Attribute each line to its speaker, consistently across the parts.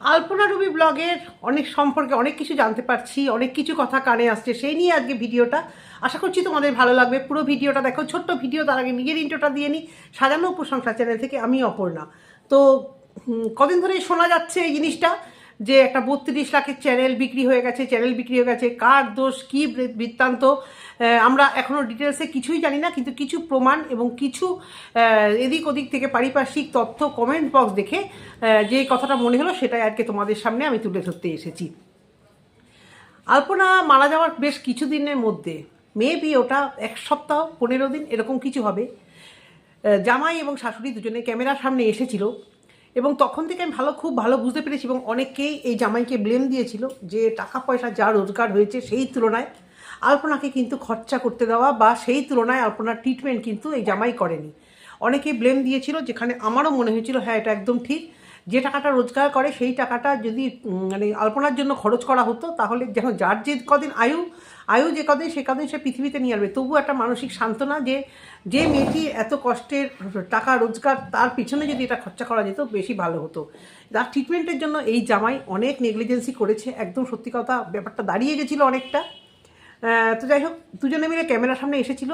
Speaker 1: আলপনা ব্লগের অনেক সম্পর্কে অনেক কিছু জানতে পারছি, অনেক কিছু কথা কানে আসছে, সেই নিয়ে আজকে ভিডিওটা। আশা করছি তোমাদের ভালো লাগবে। পুরো ভিডিওটা দেখো, ছোট্ট ভিডিও, তার আগে নিজের ইন্টোটা দিয়ে নিই সাজানো প্রশংসা চ্যানেল থেকে আমি অপর্ণা। তো কদিন ধরে শোনা যাচ্ছে এই জিনিসটা, যে একটা বত্রিশ লাখের চ্যানেল বিক্রি হয়ে গেছে চ্যানেল বিক্রি হয়ে গেছে। কার দোষ, কী বৃত্তান্ত? আমরা এখনও ডিটেলসে কিছুই জানি না, কিন্তু কিছু প্রমাণ এবং কিছু এদিক ওদিক থেকে পারিপার্শ্বিক তথ্য কমেন্ট বক্স দেখে যে কথাটা মনে হলো সেটাই আজকে তোমাদের সামনে আমি তুলে ধরতে এসেছি। আলপনা মারা যাওয়ার বেশ কিছুদিনের মধ্যে মেবি ওটা এক সপ্তাহ, পনেরো দিন, এরকম কিছু হবে। জামাই এবং শাশুড়ি দুজনে ক্যামেরার সামনে এসেছিল এবং তখন থেকে আমি ভালো, খুব ভালো বুঝতে পেরেছি এবং অনেকেই এই জামাইকে ব্লেম দিয়েছিল যে টাকা পয়সা যা রোজগার হয়েছে সেই তুলনায় আলপনাকে কিন্তু খরচা করতে দেওয়া বা সেই তুলনায় আলপনার ট্রিটমেন্ট কিন্তু এই জামাই করেনি। অনেকেই ব্লেম দিয়েছিল, যেখানে আমারও মনে হয়েছিল হ্যাঁ এটা একদম ঠিক। যে টাকাটা রোজগার করে, সেই টাকাটা যদি মানে আলপনার জন্য খরচ করা হতো, তাহলে যেন যার যে কদিন আয়ু আয়ু যে কদিন, সে কদিন সে পৃথিবীতে নিয়ে আসবে। তবু একটা মানসিক সান্ত্বনা যে যে মেয়েটি এত কষ্টের টাকা রোজগার, তার পিছনে যদি এটা খরচা করা যেত, বেশি ভালো হতো। তার ট্রিটমেন্টের জন্য এই জামাই অনেক নেগলিজেন্সি করেছে। একদম সত্যি কথা, ব্যাপারটা দাঁড়িয়ে গেছিল অনেকটা। তো যাই হোক, দুজনে মিলে ক্যামেরার সামনে এসেছিল।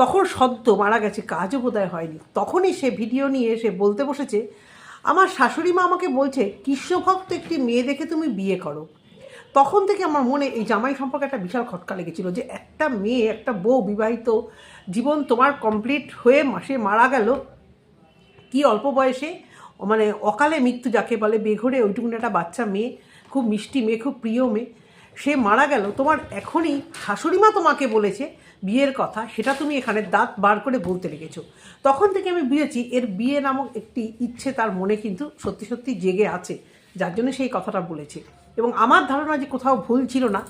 Speaker 1: তখন সদ্য মারা গেছে, কাজও বোধহয় হয়নি। তখনই সে ভিডিও নিয়ে এসে বলতে বসেছে, আমার শাশুড়ি মা আমাকে বলছে, কৃষ্ণভক্ত একটি মেয়ে দেখে তুমি বিয়ে করো। তখন থেকে আমার মনে এই জামাই সম্পর্কে একটা বিশাল খটকা লেগেছিল যে একটা মেয়ে, একটা বউ বিবাহিত, জীবন তোমার কমপ্লিট হয়ে মাসে মারা গেল। কি অল্প বয়সে মানে অকালে মৃত্যু যাকে বলে, বেঘরে ওইটুকুন একটা বাচ্চা মেয়ে, খুব মিষ্টি মেয়ে, খুব প্রিয় মেয়ে। সে মারা গেল, তোমার এখনই শাশুড়িমা তোমাকে বলেছে বিয়ের কথা, সেটা তুমি এখানে দাঁত বার করে বলতে লেগেছো। তখন থেকে আমি বুঝেছি এর বিয়ে নামক একটি ইচ্ছে তার মনে কিন্তু সত্যি সত্যি জেগে আছে, যার জন্য সেই কথাটা বলেছে। এবং আমার ধারণা যে কোথাও ভুল ছিল না,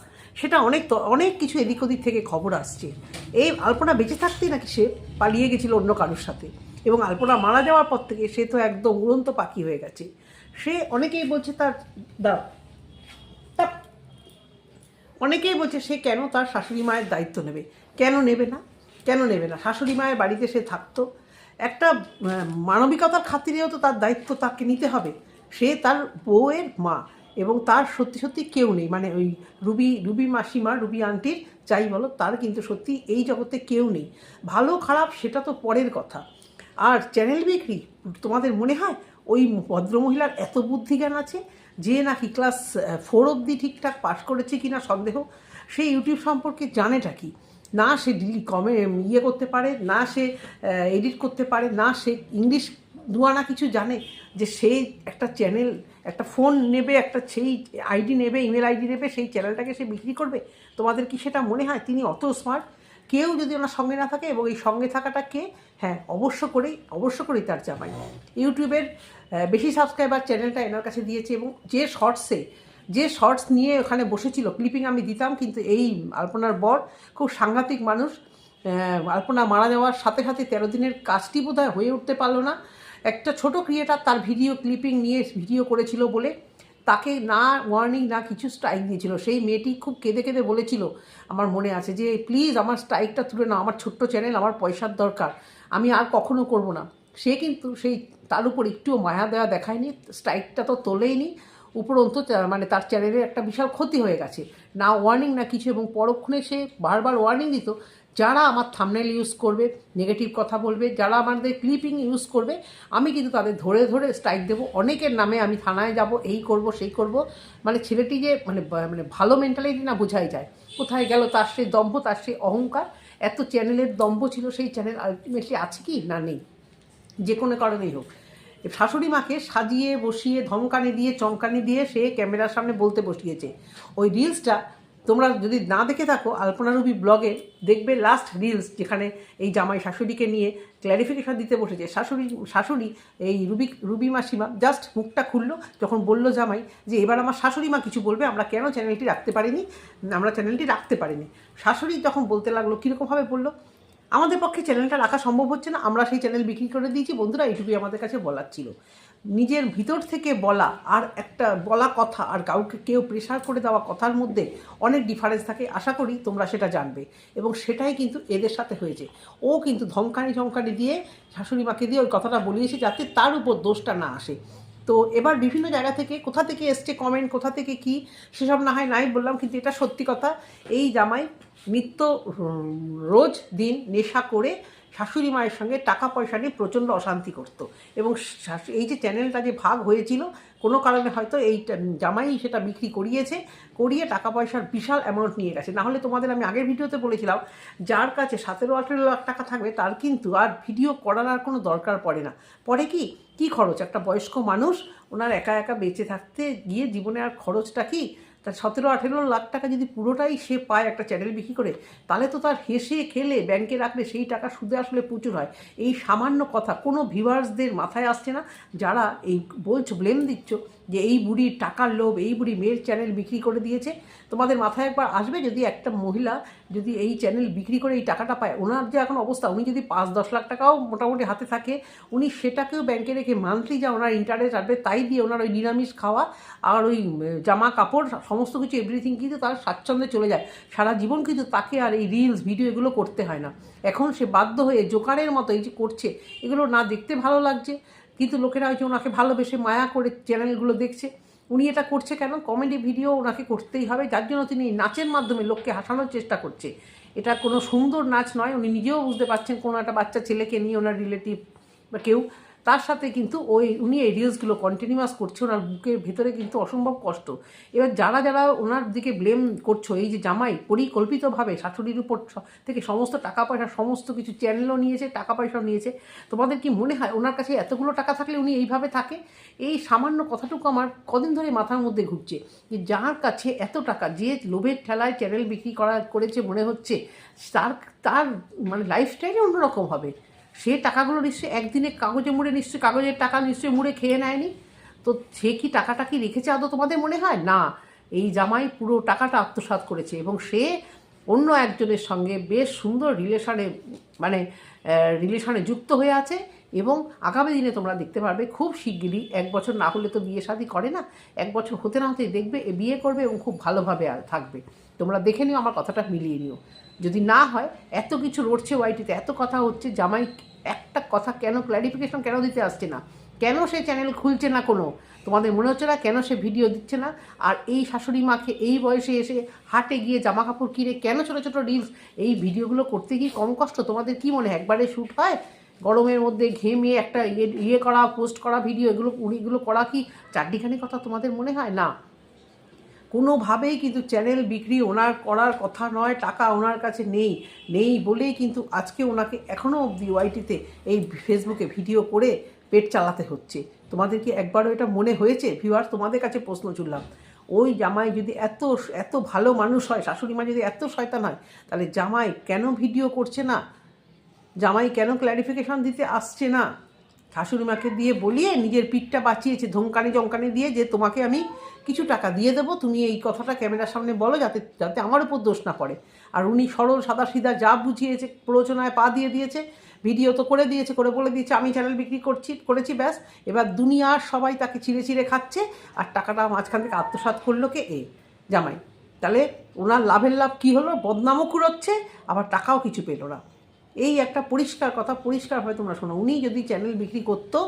Speaker 1: সেটা অনেক অনেক কিছু এদিক ওদিক থেকে খবর আসছে। এই আলপনা বেঁচে থাকতেই নাকি সে পালিয়ে গেছিল অন্য কারোর সাথে। এবং আলপনা মারা যাওয়ার পর থেকে সে তো একদম উড়ন্ত পাখি হয়ে গেছে। সে অনেকেই বলছে তার দা তা অনেকেই বলছে, সে কেন তার শাশুড়ি মায়ের দায়িত্ব নেবে? কেন নেবে না? কেন নেবে না? শাশুড়ি মায়ের বাড়িতে সে থাকতো। একটা মানবিকতার খাতিরেও তো তার দায়িত্ব তাকে নিতে হবে। সে তার বউয়ের মা এবং তার সত্যি সত্যি কেউ নেই। মানে ওই রুবি রুবি মাসিমা, রুবি আন্টির, যাই বলো, তার কিন্তু সত্যি এই জগতে কেউ নেই। ভালো, খারাপ, সেটা তো পরের কথা। আর চ্যানেল বিক্রি, তোমাদের মনে হয় ওই ভদ্রমহিলার এত বুদ্ধিজ্ঞান আছে? যে নাকি ক্লাস ফোর অবধি ঠিকঠাক পাস করেছে কিনা সন্দেহ, সে ইউটিউব সম্পর্কে জানেটা কি? না সে ডিলি কমে ইয়ে করতে পারে, না সে এডিট করতে পারে, না সে ইংলিশ দুয়ানা কিছু জানে যে সে একটা চ্যানেল একটা ফোন নেবে, একটা সেই আইডি নেবে ইমেল আইডি নেবে, সেই চ্যানেলটাকে সে বিক্রি করবে? তোমাদের কি সেটা মনে হয়? তিনি অত স্মার্ট কেউ যদি ওনার সঙ্গে না থাকে এবং এই সঙ্গে থাকাটা কে? হ্যাঁ অবশ্য করেই অবশ্য করেই তার জামাই। ইউটিউবের বেশি সাবস্ক্রাইবার চ্যানেলটা এনার কাছে দিয়েছে এবং যে শর্টসে যে শর্টস নিয়ে ওখানে বসেছিল ক্লিপিং আমি দিতাম, কিন্তু এই আলপনার বর খুব সাংঘাতিক মানুষ। আলপনা মারা যাওয়ার সাথে সাথে তেরো দিনের কাজটি বোধহয় হয়ে উঠতে পারল না। একটা ছোট ক্রিয়েটার তার ভিডিও ক্লিপিং নিয়ে ভিডিও করেছিল বলে তাকে না ওয়ার্নিং না কিছু স্ট্রাইক দিয়েছিল। সেই মেয়েটি খুব কেঁদে কেঁদে বলেছিল, আমার মনে আছে যে প্লিজ আমার স্ট্রাইকটা তুলে নাও, আমার ছোট্ট চ্যানেল আমার পয়সার দরকার, আমি আর কখনো করব না। সে কিন্তু সেই তার উপর একটুও মায়া দেওয়া দেখায়নি স্ট্রাইকটা তো তোলেইনি। উপরন্তু মানে তার চ্যানেলের একটা বিশাল ক্ষতি হয়ে গেছে। না ওয়ার্নিং না কিছু, এবং পরক্ষণে সে বারবার ওয়ার্নিং দিত, যারা আমার থামনেল ইউজ করবে নেগেটিভ কথা বলবে, যারা আমাদের ক্লিপিং ইউজ করবে, আমি কিন্তু তাদের ধরে ধরে স্ট্রাইক দেবো। অনেকের নামে আমি থানায় যাব, এই করব, সেই করব। মানে ছেলেটি যে মানে মানে ভালো মেন্টালিটি না বোঝাই যায়। কোথায় গেল তার সেই দম্ভ, তার সেই অহংকার? এত চ্যানেলের দম্ভ ছিল, সেই চ্যানেল আলটিমেটলি আছে কি না নেই? যে কোনো কারণেই হোক। শাশুড়ি মাকে সাজিয়ে বসিয়ে ধমকানি দিয়ে, চমকানি দিয়ে সে ক্যামেরার সামনে বলতে বসিয়েছে। ওই রিলসটা তোমরা যদি না দেখে থাকো, আলপনা রুবি ব্লগে দেখবে লাস্ট রিলস যেখানে এই জামাই শাশুড়িকে নিয়ে ক্ল্যারিফিকেশন দিতে বসেছে। শাশুড়ি শাশুড়ি এই রুবি রুবি মাসিমা জাস্ট মুখটা খুললো, যখন বলল জামাই যে এবার আমার শাশুড়ি মা কিছু বলবে, আমরা কেন চ্যানেলটি রাখতে পারিনি? আমরা চ্যানেলটি রাখতে পারিনি। শাশুড়ি যখন বলতে লাগল, কীরকমভাবে বলল? আমাদের পক্ষে চ্যানেলটা রাখা সম্ভব হচ্ছে না। আমরা সেই চ্যানেল বিক্রি করে দিয়েছি। বন্ধুরা, এইটুকুই আমাদের কাছে বলার ছিল। নিজের ভিতর থেকে বলা আর একটা বলা কথা আর কাউকে কেউ প্রেশার করে দেওয়া কথার মধ্যে অনেক ডিফারেন্স থাকে। আশা করি তোমরা সেটা জানবে এবং সেটাই কিন্তু এদের সাথে হয়েছে। ও কিন্তু ধমকানি ধমকানি দিয়ে শাশুড়ি মাকে দিয়ে ওই কথাটা বলিয়েছে যাতে তার উপর দোষটা না আসে। তো এবার বিভিন্ন জায়গা থেকে কোথা থেকে এসছে কমেন্ট কোথা থেকে কি, সেসব না হয় নাই বললাম, কিন্তু এটা সত্যি কথা, এই জামাই নিত্য রোজ দিন নেশা করে শাশুড়ি মায়ের সঙ্গে টাকা পয়সা নিয়ে প্রচণ্ড অশান্তি করত। এবং এই যে চ্যানেলটা যে ভাগ হয়েছিল, কোনো কারণে হয়তো এই জামাই সেটা বিক্রি করিয়েছে, করিয়ে টাকা পয়সার বিশাল অ্যামাউন্ট নিয়ে গেছে। নাহলে তোমাদের আমি আগের ভিডিওতে বলেছিলাম, যার কাছে সতেরো আঠেরো লাখ টাকা থাকবে, তার কিন্তু আর ভিডিও করার আর কোনো দরকার পড়ে না। পরে কি? কি খরচ? একটা বয়স্ক মানুষ, ওনার একা একা বেঁচে থাকতে গিয়ে জীবনে আর খরচটা কি? তার সতেরো, আঠেরো লাখ টাকা যদি পুরোটাই সে পায় একটা চ্যানেল বিক্রি করে, তাহলে তো তার হেসে খেলে ব্যাংকে রাখলে সেই টাকা সুদে আসলে প্রচুর হয়। এই সামান্য কথা কোনো ভিভার্সদের মাথায় আসছে না যারা এই বলছো ব্লেম দিচ্ছ। যে এই বুড়ির টাকার লোভ, এই বুড়ি মেয়ের চ্যানেল বিক্রি করে দিয়েছে। তোমাদের মাথায় একবার আসবে যদি একটা মহিলা যদি এই চ্যানেল বিক্রি করে এই টাকাটা পায়। ওনার যে এখন অবস্থা, উনি যদি পাঁচ দশ লাখ টাকাও মোটামুটি হাতে থাকে, উনি সেটাকেও ব্যাংকে রেখে মান্থলি যা ওনার ইন্টারেস্ট আসবে, তাই দিয়ে ওনার ওই নিরামিষ খাওয়া আর ওই জামা কাপড়, সমস্ত কিছু এভরিথিং কিন্তু তার স্বাচ্ছন্দ্যে চলে যায়। সারা জীবন কিন্তু তাকে আর এই রিলস ভিডিও এগুলো করতে হয় না। এখন সে বাধ্য হয়ে জোকারের মতো এই যে করছে, এগুলো না দেখতে ভালো লাগছে। কিন্তু লোকেরা হয়তো ওনাকে ভালোবেসে মায়া করে চ্যানেলগুলো দেখছে। উনি এটা করছে কেন? কমেডি ভিডিও ওনাকে করতেই হবে। যার জন্য তিনি নাচের মাধ্যমে লোককে হাসানোর চেষ্টা করছে। এটা কোনো সুন্দর নাচ নয়। উনি নিজেও বুঝতে পারছেন কোনো একটা বাচ্চা ছেলেকে নিয়ে ওনার রিলেটিভ বা কেউ তার সাথে কিন্তু ওই, উনি এই রিলসগুলো কন্টিনিউয়াস করছে, ওনার বুকের ভেতরে কিন্তু অসম্ভব কষ্ট। এবার যারা যারা ওনার দিকে ব্লেম করছ, এই যে জামাই পরিকল্পিতভাবে শাশুড়ির উপর থেকে সমস্ত টাকা পয়সা, সমস্ত কিছু চ্যানেলও নিয়েছে, টাকা পয়সাও নিয়েছে, তোমাদের কি মনে হয় ওনার কাছে এতগুলো টাকা থাকলে উনি এইভাবে থাকে? এই সামান্য কথাটুকু আমার কদিন ধরে মাথার মধ্যে ঘুরছে, যে যার কাছে এত টাকা, যে লোভের ঠেলায় চ্যানেল বিক্রি করা করেছে মনে হচ্ছে, তার তার মানে লাইফস্টাইলে অন্যরকম হবে। সে টাকাগুলো নিশ্চয়ই একদিনে কাগজে মুড়ে, নিশ্চয়ই কাগজের টাকা নিশ্চয়ই মুড়ে খেয়ে নেয়নি। তো সে কি টাকাটা কি রেখেছে আদৌ তোমাদের মনে হয়? না, এই জামাই পুরো টাকাটা আত্মসাত করেছে এবং সে অন্য একজনের সঙ্গে বেশ সুন্দর রিলেশনে মানে রিলেশনে যুক্ত হয়ে আছে। এবং আগামী দিনে তোমরা দেখতে পারবে খুব শিগগিরই, এক বছর না হলে তো বিয়ে শাদী করে না, এক বছর হতে না হতেই দেখবে এ বিয়ে করবে এবং খুব ভালোভাবে থাকবে। তোমরা দেখে নিও, আমার কথাটা মিলিয়ে নিও। যদি না হয়, এত কিছু রটছে ওয়াইটিতে, এত কথা হচ্ছে, জামাই একটা কথা কেন ক্ল্যারিফিকেশন কেন দিতে আসছে না? কেন সে চ্যানেল খুলছে না কোনো? তোমাদের মনে হচ্ছে না কেন সে ভিডিও দিচ্ছে না? আর এই শাশুড়ি মাকে এই বয়সে এসে হাটে গিয়ে জামা কাপড় কিনে কেন ছোটো ছোটো রিলস এই ভিডিওগুলো করতে গিয়ে কম কষ্ট? তোমাদের কি মনে হয়, একবারে শ্যুট হয়? গরমের মধ্যে ঘেমে একটা ইয়ে ইয়ে করা, পোস্ট করা, ভিডিও, এগুলো এগুলো করা কি চারটিখানি কথা তোমাদের মনে হয়? না। কোনোভাবেই কিন্তু চ্যানেল বিক্রি, ওনার করার কথা নয়, টাকা ওনার কাছে নেই। নেই বলেই কিন্তু আজকে ওনাকে এখনও অবধি ওয়াইটিতে এই ফেসবুকে ভিডিও করে পেট চালাতে হচ্ছে। তোমাদের কি একবারও এটা মনে হয়েছে? ভিউয়ার তোমাদের কাছে প্রশ্ন ছুড়লাম ওই জামাই যদি এত এত ভালো মানুষ হয় শাশুড়ি মা যদি এত শয়তান হয়, তাহলে জামাই কেন ভিডিও করছে না? জামাই কেন ক্ল্যারিফিকেশন দিতে আসছে না? শাশুড়িমাকে দিয়ে বলিয়ে নিজের পিঠটা বাঁচিয়েছে, ধমকানি জমকানি দিয়ে যে তোমাকে আমি কিছু টাকা দিয়ে দেবো, তুমি এই কথাটা ক্যামেরার সামনে বলো যাতে যাতে আমার উপর দোষ না পড়ে। আর উনি সরল সাদা সিধা যা বুঝিয়েছে, প্ররোচনায় পা দিয়ে দিয়েছে, ভিডিও তো করে দিয়েছে, করে বলে দিয়েছে, আমি চ্যানেল বিক্রি করছি, করেছি ব্যাস। এবার দুনিয়ার সবাই তাকে চিড়ে চিড়ে খাচ্ছে আর টাকাটা মাঝখান থেকে আত্মসাৎ করল কে? এ জামাই। তাহলে ওনার লাভের লাভ কী হলো? বদনামও কুড়োচ্ছে, আবার টাকাও কিছু পেল না। এই একটা পরিষ্কার কথা পরিষ্কারভাবে তোমরা শোনো। উনি যদি চ্যানেল বিক্রি করতো,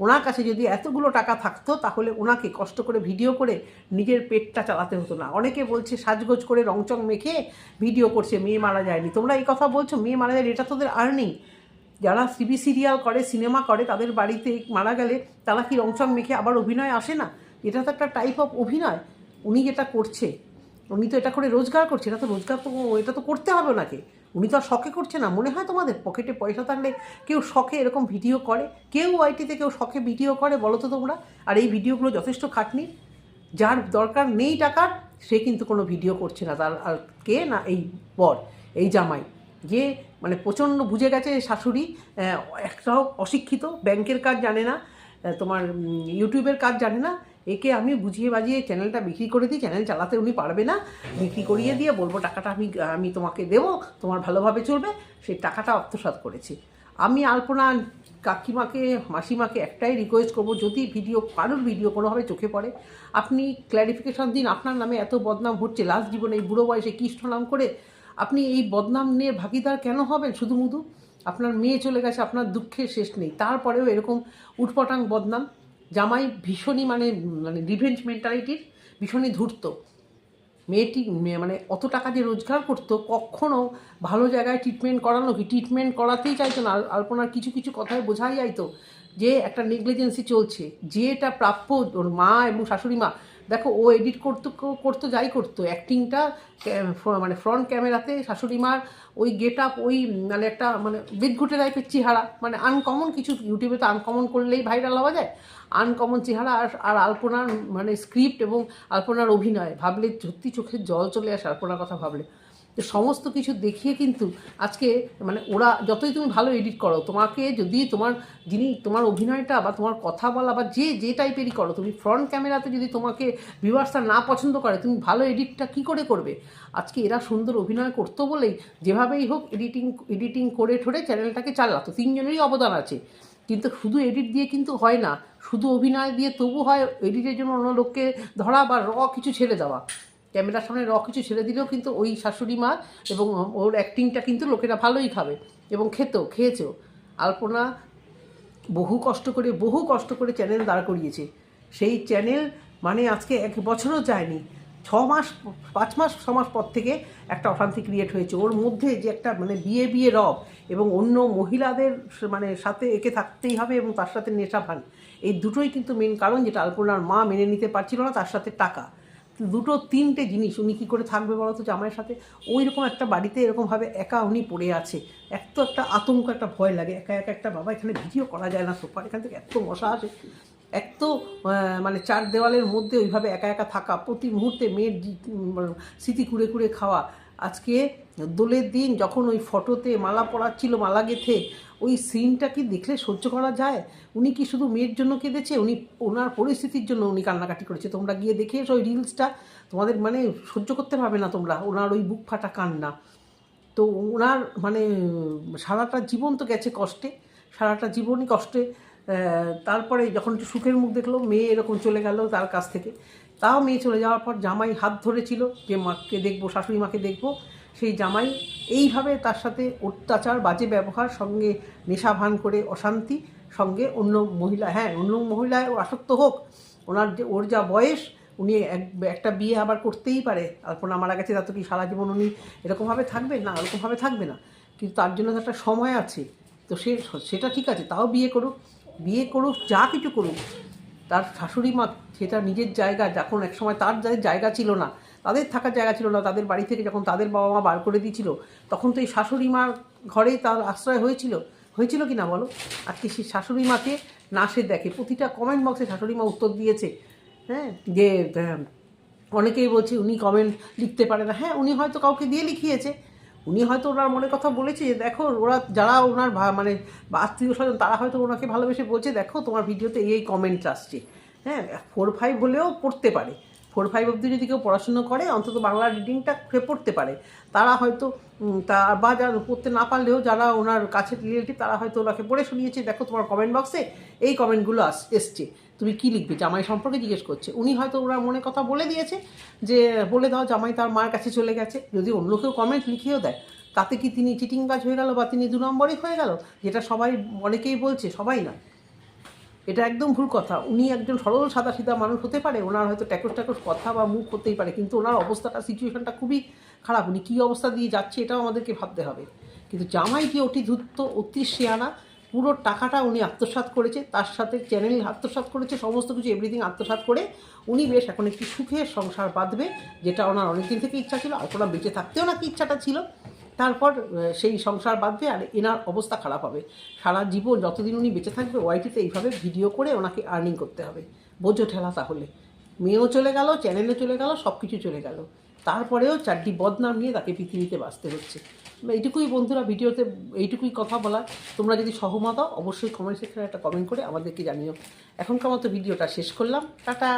Speaker 1: ওনার কাছে যদি এতগুলো টাকা থাকতো, তাহলে ওনাকে কষ্ট করে ভিডিও করে নিজের পেটটা চালাতে হতো না। অনেকে বলছে, সাজগোজ করে রংচং মেখে ভিডিও করছে, মেয়ে মারা যায়নি। তোমরা এই কথা বলছো, মেয়ে মারা যায়নি, এটা তোদের আর্নিং যারা সিবি সিরিয়াল করে সিনেমা করে, তাদের বাড়িতে মারা গেলে তারা কি রংচং মেখে আবার অভিনয় আসে না? এটা তো একটা টাইপ অফ অভিনয়। উনি যেটা করছে, উনি তো এটা করে রোজগার করছে, এটা তো রোজগার তো, এটা তো করতে হবে ওনাকে। উনি তো আর শখে করছে না। মনে হয় তোমাদের পকেটে পয়সা থাকলে কেউ শখে এরকম ভিডিও করে? কেউ ওয়াইটিতে কেউ শখে ভিডিও করে বলো তো তোমরা? আর এই ভিডিওগুলো যথেষ্ট খাটনি। যার দরকার নেই টাকার, সে কিন্তু কোনো ভিডিও করছে না। তার আর কে না এই বর, এই জামাই? যে মানে প্রচণ্ড বুঝে গেছে শাশুড়ি একটাও অশিক্ষিত, ব্যাংকের কাজ জানে না তোমার ইউটিউবের কাজ জানে না একে আমি বুঝিয়ে বাজিয়ে চ্যানেলটা বিক্রি করে দিই চ্যানেল চালাতে উনি পারবে না। বিক্রি করিয়ে দিয়ে বলব, টাকাটা আমি আমি তোমাকে দেবো, তোমার ভালোভাবে চলবে। সেই টাকাটা আত্মসাৎ করেছে। আমি আলপনা কাকিমাকে, মাসিমাকে একটাই রিকোয়েস্ট করব, যদি ভিডিও কারোর ভিডিও কোনোভাবে চোখে পড়ে, আপনি ক্ল্যারিফিকেশন দিন, আপনার নামে এত বদনাম হচ্ছে, লাস্ট জীবনে এই বুড়ো বয়সে কৃষ্ণ নাম করে, আপনি এই বদনাম নিয়ে ভাগিদার কেন হবেন, শুধু মুধু? আপনার মেয়ে চলে গেছে, আপনার দুঃখের শেষ নেই। তারপরেও এরকম উটপটাং বদনাম। জামাই ভীষণই মানে মানে রিভেঞ্জ মেন্টালিটির ভীষণই ধূর্ত। মেয়েটি, মেয়ে মানে অত টাকা দিয়ে রোজগার করতো কখনও ভালো জায়গায় ট্রিটমেন্ট করানো কি? ট্রিটমেন্ট করাতেই চাইতো না। আল- আলপনার কিছু কিছু কথায় বোঝাই যাইতো যে একটা নেগলিজেন্সি চলছে। যে এটা প্রাপ্য ওর মা এবং শাশুড়ি মা দেখো, ও এডিট করতো করতো যাই করতো। অ্যাক্টিংটা মানে ফ্রন্ট ক্যামেরাতে শাশুড়ি মার ওই গেট আপ ওই মানে একটা মানে বিদঘুটে টাইপের চেহারা মানে আনকমন কিছু ইউটিউবে তো আনকমন করলেই ভাইরাল হওয়া যায়। আনকমন চেহারা আর আর আলপনার মানে স্ক্রিপ্ট এবং আলপনার অভিনয়, ভাবলে সত্যি চোখের জল চলে আসে আলপনার কথা ভাবলে। তো সমস্ত কিছু দেখিয়ে কিন্তু আজকে মানে ওরা যতই তুমি ভালো এডিট করো, তোমাকে যদি তোমার যিনি তোমার অভিনয়টা বা তোমার কথা বলা বা যে যে টাইপেরই করো, তুমি ফ্রন্ট ক্যামেরাতে যদি তোমাকে ভিউয়ার্সটা না পছন্দ করে, তুমি ভালো এডিটটা কি করে করবে? আজকে এরা সুন্দর অভিনয় করতো বলেই যেভাবেই হোক এডিটিং এডিটিং করে ঠোরে চ্যানেলটাকে চালাতো তিনজনেরই অবদান আছে। কিন্তু শুধু এডিট দিয়ে কিন্তু হয় না, শুধু অভিনয় দিয়ে তবু হয় এডিটের জন্য অন্য লোককে ধরা বা র কিছু ছেড়ে দেওয়া। ক্যামেরার সামনে র কিছু ছেড়ে দিলেও কিন্তু ওই শাশুড়ি মা এবং ওর অ্যাক্টিংটা কিন্তু লোকেরা ভালোই খাবে এবং খেতো, খেয়েছেও। আলপনা বহু কষ্ট করে, বহু কষ্ট করে চ্যানেল দাঁড় করিয়েছে। সেই চ্যানেল মানে আজকে এক বছরও যায়নি। ছ মাস, পাঁচ মাস, ছ মাস পর থেকে একটা অশান্তি ক্রিয়েট হয়েছে। ওর মধ্যে যে একটা মানে বিয়ে বিয়ে রব এবং অন্য মহিলাদের মানে সাথে একে থাকতেই হবে এবং তার সাথে নেশা ভান এই দুটোই কিন্তু মেন কারণ যেটা আলপনার মা মেনে নিতে পারছিল না, তার সাথে টাকা। দুটো তিনটে জিনিস উনি কী করে থাকবে বলো তো জামাইয়ের সাথে? ওই রকম একটা বাড়িতে এরকমভাবে একা উনি পড়ে আছে। এক তো একটা আতঙ্ক, একটা ভয় লাগে। একা একা একটা বাবা এখানে ভিডিও করা যায় না সোফার, এখান থেকে এত মশা আসে। এক তো মানে চার দেওয়ালের মধ্যে ওইভাবে একা একা থাকা, প্রতি মুহূর্তে মেয়ের স্মৃতি কুড়ে কুড়ে খাওয়া আজকে দোলের দিন যখন ওই ফটোতে মালা পরাচ্ছিল, মালা গেথে, ওই সিনটা কি দেখলে সহ্য করা যায়? উনি কি শুধু মেয়ের জন্য কেঁদেছে? উনি ওনার পরিস্থিতির জন্য উনি কান্নাকাটি করেছে। তোমরা গিয়ে দেখে এসো ওই রিলসটা তোমাদের মানে সহ্য করতে পারবে না তোমরা। ওনার ওই বুক ফাটা কান্না। তো ওনার মানে সারাটা জীবন তো গেছে কষ্টে। সারাটা জীবনই কষ্টে। তারপরে যখন একটু সুখের মুখ দেখল, মেয়ে এরকম চলে গেল তার কাছ থেকে। তাও মেয়ে চলে যাওয়ার পর জামাই হাত ধরেছিল যে মাকে দেখব, শাশুড়ি মাকে দেখব। সেই জামাই এইভাবে তার সাথে অত্যাচার, বাজে ব্যবহার, সঙ্গে নেশা ভান করে, অশান্তি, সঙ্গে অন্য মহিলা হ্যাঁ অন্য মহিলায় আসক্ত হোক। ওনার যে, ওর যা বয়স, উনি এক, একটা বিয়ে আবার করতেই পারে। আলপনা মারা গেছে তো কি সারা জীবন উনি এরকমভাবে থাকবে না এরকমভাবে থাকবে না। কিন্তু তার জন্য তো একটা সময় আছে। তো সে, সেটা ঠিক আছে, তাও বিয়ে করুক। বিয়ে করুক, যা কিছু করুক, তার শাশুড়ি মা, সেটা নিজের জায়গা, যখন একসময় তার যাদের জায়গা ছিল না, তাদের থাকার জায়গা ছিল না, তাদের বাড়ি থেকে যখন তাদের বাবা মা বার করে দিয়েছিল, তখন তো এই শাশুড়ি মার ঘরেই তার আশ্রয় হয়েছিল। হয়েছিল কি না বলো? আজকে সেই শাশুড়ি মাকে না সে দেখে। প্রতিটা কমেন্ট বক্সে শাশুড়ি মা উত্তর দিয়েছে। হ্যাঁ? যে অনেকেই বলছে, উনি কমেন্ট লিখতে পারে না। হ্যাঁ উনি হয়তো কাউকে দিয়ে লিখিয়েছে। উনি হয়তো ওনার মনে কথা বলেছে যে, দেখো, ওরা যারা ওনার মানে আত্মীয় স্বজন, তারা হয়তো ওনাকে ভালোবেসে বলছে, দেখো, তোমার ভিডিওতে এই এই কমেন্ট আসছে। হ্যাঁ ফোর ফাইভ হলেও পড়তে পারে। ফোর ফাইভ অবধি যদি কেউ পড়াশুনো করে, অন্তত বাংলা রিডিংটা সে পড়তে পারে। তারা হয়তো তা, বা যারা পড়তে না পারলেও, যারা ওনার কাছে রিলেটিভ তারা হয়তো ওনাকে পড়ে শুনিয়েছে, দেখো, তোমার কমেন্ট বক্সে এই কমেন্টগুলো আস, এসছে। তুমি কি লিখবে? জামাই সম্পর্কে জিজ্ঞেস করছে। উনি হয়তো ওনার মনে কথা বলে দিয়েছে যে, বলে দাও জামাই তার মার কাছে চলে গেছে। যদি অন্য কেউ কমেন্ট লিখিয়েও দেয়, তাতে কি তিনি চিটিং চিটিংবাজ হয়ে গেল বা তিনি দু নম্বরই হয়ে গেল? যেটা সবাই, অনেকেই বলছে, সবাই না। এটা একদম ভুল কথা। উনি একজন সরল সাদা সিধা মানুষ হতে পারে। ওনার হয়তো ট্যাকস ট্যাকস কথা বা মুখ হতেই পারে। কিন্তু ওনার অবস্থাটা সিচুয়েশনটা খুবই খারাপ। উনি কী অবস্থা দিয়ে যাচ্ছে, এটাও আমাদেরকে ভাবতে হবে। কিন্তু জামাই যে অতি ধূর্ত, অতি শেয়ানা পুরো টাকাটা উনি আত্মসাৎ করেছে, তার সাথে চ্যানেল আত্মসাৎ করেছে, সমস্ত কিছু এভরিথিং আত্মসাৎ করে উনি বেশ এখন একটি সুখের সংসার বাঁধবে, যেটা ওনার অনেকদিন থেকে ইচ্ছা ছিল আর ওনার বেঁচে থাকতেও নাকি ইচ্ছাটা ছিল। তারপর সেই সংসার বাঁধবে আর এনার অবস্থা খারাপ হবে। সারা জীবন যতদিন উনি বেঁচে থাকবে, ওয়াইটিতে এইভাবে ভিডিও করে ওনাকে আর্নিং করতে হবে। বোঝো ঠেলা তাহলে। মেয়েও চলে গেল চ্যানেলে চলে গেল সব কিছু চলে গেল। তারপরেও চারটি বদনাম নিয়ে তাকে পৃথিবীতে বাঁচতে হচ্ছে। এইটুকুই বন্ধুরা ভিডিওতে এইটুকুই কথা বলা তোমরা যদি সহমত অবশ্যই কমেন্ট সেকশনে একটা কমেন্ট করে আমাদেরকে জানিও। এখনকার মতো ভিডিওটা শেষ করলাম। টাটা!